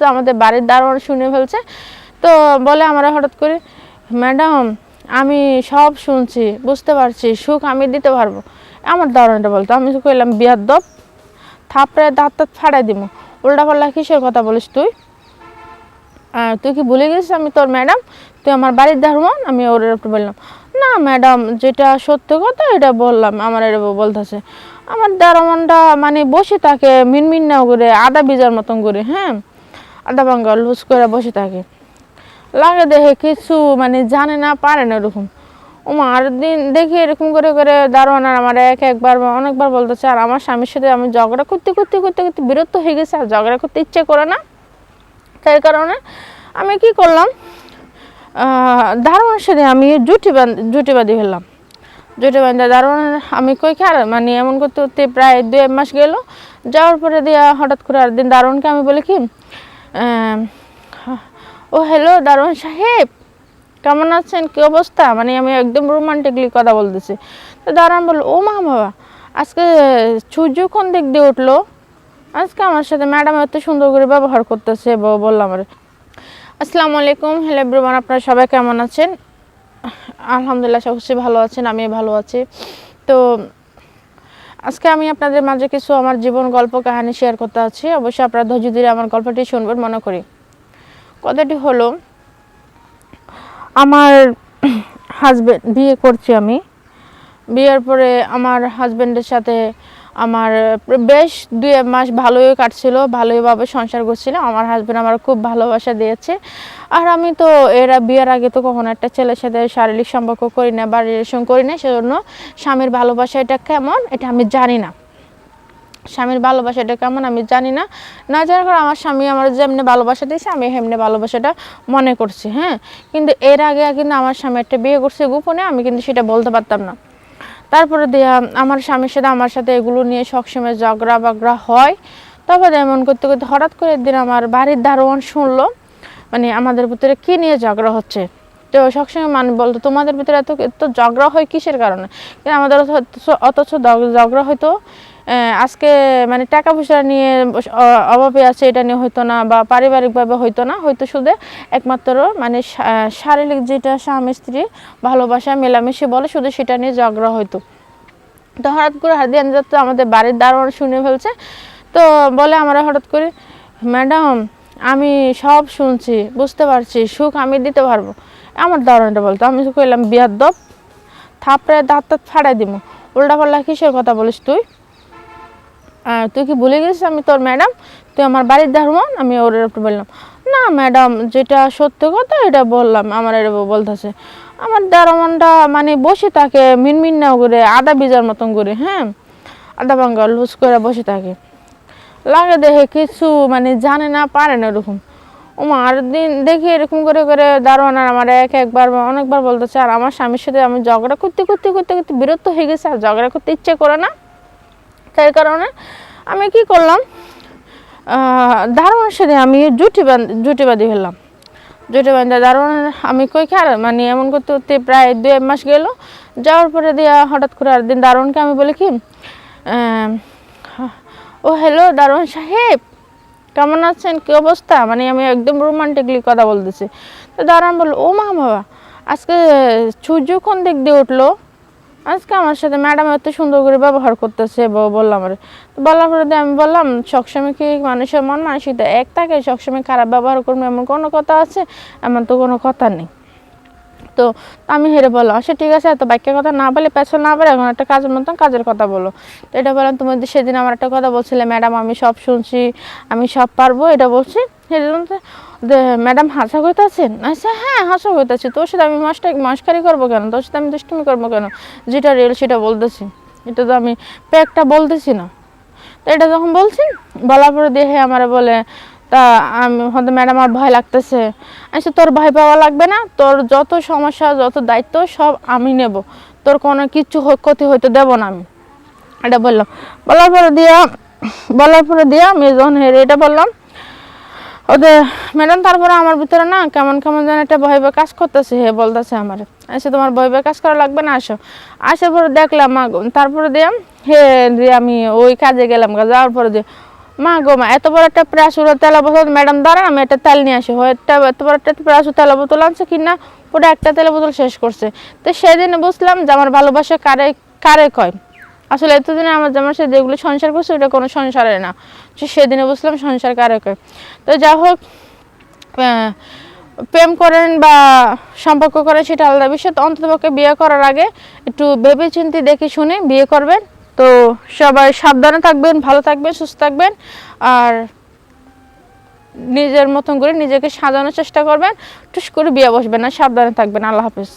তো আমাদের বাড়ির দারোয়ান শুনে ফেলছে। তো বলে আমরা হঠাৎ করে, ম্যাডাম, আমি সব শুনছি, বুঝতে পারছি, সুখ আমি দিতে পারব। আমার দারোয়ানটা বলতো, আমি কইলাম বিয়ার দপ থাপড়ে দাঁত তাত ফাড়াই দিব। উল্টা পাল্লা কিসের কথা বলিস তুই? তুই কি ভুলে গেছিস আমি তোর ম্যাডাম? তুই আমার বাড়ির দারোয়ান? আমি ওর একটু বললাম, না ম্যাডাম, যেটা সত্য কথা এটা বললাম। আমার এটা বলতেছে, আমার দারোয়ানটা মানে বসে থাকে মিনমিন না করে, আদা বিজার মতন করে হ্যাঁ? আদা ভাঙ্গা লুজ করে বসে থাকে। লাগে দেখে কিছু মানে জানে না, পারে না এরকম। ওমা, আর দিন দেখি এরকম করে করে দারোয়ান আর আমার এক একবার অনেকবার বলতেছে, আর আমার স্বামীর সাথে আমি ঝগড়া করতে করতে করতে করতে বিরক্ত হয়ে গেছে, আর ঝগড়া করতে ইচ্ছে করে না। তাই কারণে আমি কি করলাম দারোয়ানের সাথে আমি জুটি জুটি বাঁধি ফেললাম। জুটি বান্ধা দারোয়ান, আমি কই খার মানে এমন করতে করতে প্রায় দু এক মাস গেল। যাওয়ার পরে দিয়ে হঠাৎ করে আর দিন দারোয়ানকে আমি বলি কি ও হ্যালো দারোয়ান সাহেব। কেমন আছেন? কি অবস্থা? মানে আমি একদম রোমান্টিকলি কথা বলতেছি। তো দারোয়ান বলল, ও মা বাবা আজকে সূর্য কোন দিক দিয়ে উঠল? আজকে আমার সাথে ম্যাডাম এত সুন্দর করে ব্যবহার করতেছে বললাম আর আসসালামু আলাইকুম হ্যালো এভরিওয়ান আপনারা সবাই কেমন আছেন? আলহামদুলিল্লাহ সব ভালো আছেন আমি ভালো আছি। তো আজকে আমি আপনাদের মাঝে কিছু আমার জীবন গল্প কাহিনী শেয়ার করতে আছি। অবশ্যই আপনারা ধৈর্য ধীরে আমার গল্পটি শুনবেন, মনে করি। কথাটি হলো, আমার হাজবেন্ড বিয়ে করছি আমি। বিয়ের পরে আমার হাজবেন্ডের সাথে আমার বেশ দুই এক মাস ভালোই কাটছিল, ভালোইভাবে সংসার করছিল। আমার হাজব্যান্ড আমার খুব ভালোবাসা দিয়েছে। আর আমি তো এরা বিয়ের আগে তো কখনো একটা ছেলের সাথে শারীরিক সম্পর্ক করি না বা রিলেশন করি না, সেজন্য স্বামীর ভালোবাসা এটা কেমন এটা আমি জানি না। স্বামীর ভালোবাসাটা কেমন আমি জানি না। না জানার কারণে আমার স্বামী আমার যেমনি ভালোবাসা দিয়েছে, আমি হেমনি ভালোবাসাটা মনে করছি হ্যাঁ। কিন্তু এর আগে কিন্তু আমার স্বামী একটা বিয়ে করছে গোপনে, আমি কিন্তু সেটা বলতে পারতাম না। তারপরে আমার স্বামীর সাথে আমার সাথে এগুলো নিয়ে সবসময় ঝগড়া বাগড়া হয়। তারপরে এমন করতে করতে হঠাৎ করে একদিন আমার বাড়ির দারোয়ান শুনলো মানে আমাদের ভিতরে কী নিয়ে ঝগড়া হচ্ছে? তো সবসময় মানে বলতো, তোমাদের ভিতরে এত এত ঝগড়া হয় কিসের কারণে? আমাদের অথচ- ঝগড়া হয়তো আজকে মানে টাকা পয়সা নিয়ে অভাবে আছে, এটা নিয়ে হইতো না বা পারিবারিকভাবে হইতো না। হয়তো শুধু একমাত্র মানে শারীরিক যেটা স্বামী স্ত্রী ভালোবাসা, মেলামেশি বলে, শুধু সেটা নিয়ে ঝগড়া হইতো। তো হঠাৎ করে হাদিয়ান যাত্র আমাদের বাড়ির দারোয়ান শুনে ফেলছে। তো বলে আমরা হঠাৎ করে, ম্যাডাম, আমি সব শুনছি, বুঝতে পারছি, সুখ আমি দিতে পারব। আমার দারোয়ানটা বলতো, আমি কইলাম বিয়ার দপ থাপড়ে দাঁত তাত ফাড়াই দিব উল্টা পাল্লা কিসের কথা বলিস তুই? আহ, তুই কি ভুলে গেছিস আমি তোর ম্যাডাম? তুই আমার বাড়ির দারোয়ান আমি ওর একটু বললাম না ম্যাডাম যেটা সত্য কথা এটা বললাম আমার এটা বলতেছে। আমার দারোয়ানটা মানে বসে থাকে মিনমিন না করে আদা বিজার মতন করে হ্যাঁ? আদা ভাঙ্গা লুজ করে বসে থাকে। লাগে দেখে কিছু মানে জানে না পারে না ওরকম। আর দিন দেখি এরকম করে করে দারোয়ান আর আমার এক একবার অনেকবার বলতেছে আর আমার স্বামীর সাথে আমি ঝগড়া করতে করতে করতে করতে বিরক্ত হয়ে গেছে আর ঝগড়া করতে ইচ্ছে করে না। তাই কারণে আমি কি করলাম? দারোয়ানের সাথে আমি জুটি বান্ধ জুটি বাঁধি ফেললাম। জুটি বান্ধা দারোয়ান আমি কই খার মানে এমন করতে করতে প্রায় দু এক মাস গেল। যাওয়ার পরে দিয়া হঠাৎ করে আর দিন দারোয়ানকে আমি বলি কি ও হ্যালো দারোয়ান সাহেব, কেমন আছেন? কি অবস্থা? মানে আমি একদম রোমান্টিকলি কথা বলতেছি। তো দারোয়ান বলল, ও মা বাবা, আজকে সূর্য কোন দিক দিয়ে উঠল? আজকে আমার সাথে ম্যাডাম এত সুন্দর করে ব্যবহার করতেছে বললাম আর। বলার পরে আমি বললাম, সবসময় কি মানুষের মন মানসিকতা এক থাকে? সবসময় খারাপ ব্যবহার করব এমন কোনো কথা আছে? এমন তো কোনো কথা নেই। তো আমি হেরে বললাম আচ্ছা ঠিক আছে, এত বাক্যের কথা না বলে পেছন না বলে এখন একটা কাজের মতন কাজের কথা বলো। তো এটা বললাম তুমি যে সেদিন আমার একটা কথা বলছিলে, ম্যাডাম, আমি সব শুনছি, আমি সব পারব। এটা বলছি। ম্যাডাম হাসা কইতাছেন আচ্ছা হ্যাঁ হাসা কইতাছি তোর সাথে আমি মাস্টার মাস্কারি করব কেন? তোর সাথে আমি দুষ্টুমি করব কেন? যেটা রিয়েল সেটা বলতেছি। এটা তো আমি প্যাকটা বলতেছি না। তো এটা যখন বলছি বলার পরে দেখে আমার বলে, তা আমি হয়তো ম্যাডাম আর ভয় লাগতেছে। আচ্ছা তোর ভয় পাওয়া লাগবে না। তোর যত সমস্যা, যত দায়িত্ব, সব আমি নেব। তোর কোনো কিচ্ছু ক্ষতি হইতে দেব না আমি। এটা বললাম। বলার পরে দিয়া বলার পরে দিয়া আমি যখন এটা বললাম ওদের ম্যাডাম, তারপরে আমার ভিতরে না কেমন কেমন যেন একটা ভয় কাজ করতেছে, হে বলতেছে আমার। এসে তোমার ভয় ভয় কাজ করা লাগবে না? আসো। আসার পরে দেখলাম, মা তারপরে দিয়ে, হে দিয়ে আমি ওই কাজে গেলাম যাওয়ার পরে দিয়ে মা গো, মা, এত বড় একটা প্রাসুর তেলা বোতল, ম্যাডাম, দাঁড়ান, আমি একটা তেল নিয়ে আসি। হয়তো এত বড় একটা প্রাসুর তেলা বোতল আনছে কিনা, ওটা একটা তেলা বোতল শেষ করছে। তো সেদিন বুঝলাম যে, আমার ভালোবাসা কারে কারে কয়? আসলে এতদিনে আমার যেমন সে যেগুলো সংসার করছে ওটা কোনো সংসারে না। সেদিনে বুঝলাম সংসার কারে কয় তো যা হোক প্রেম করেন বা সম্পর্ক করেন, সেটা আলাদা বিষয়। তো অন্ততপক্ষে বিয়ে করার আগে একটু ভেবে চিন্তে দেখে শুনে বিয়ে করবেন। তো সবাই সাবধানে থাকবেন, ভালো থাকবেন, সুস্থ থাকবেন। আর নিজের মতন করে নিজেকে সাজানোর চেষ্টা করবেন। টুস করে বিয়ে বসবেন না সাবধানে থাকবেন। আল্লাহ হাফিজ।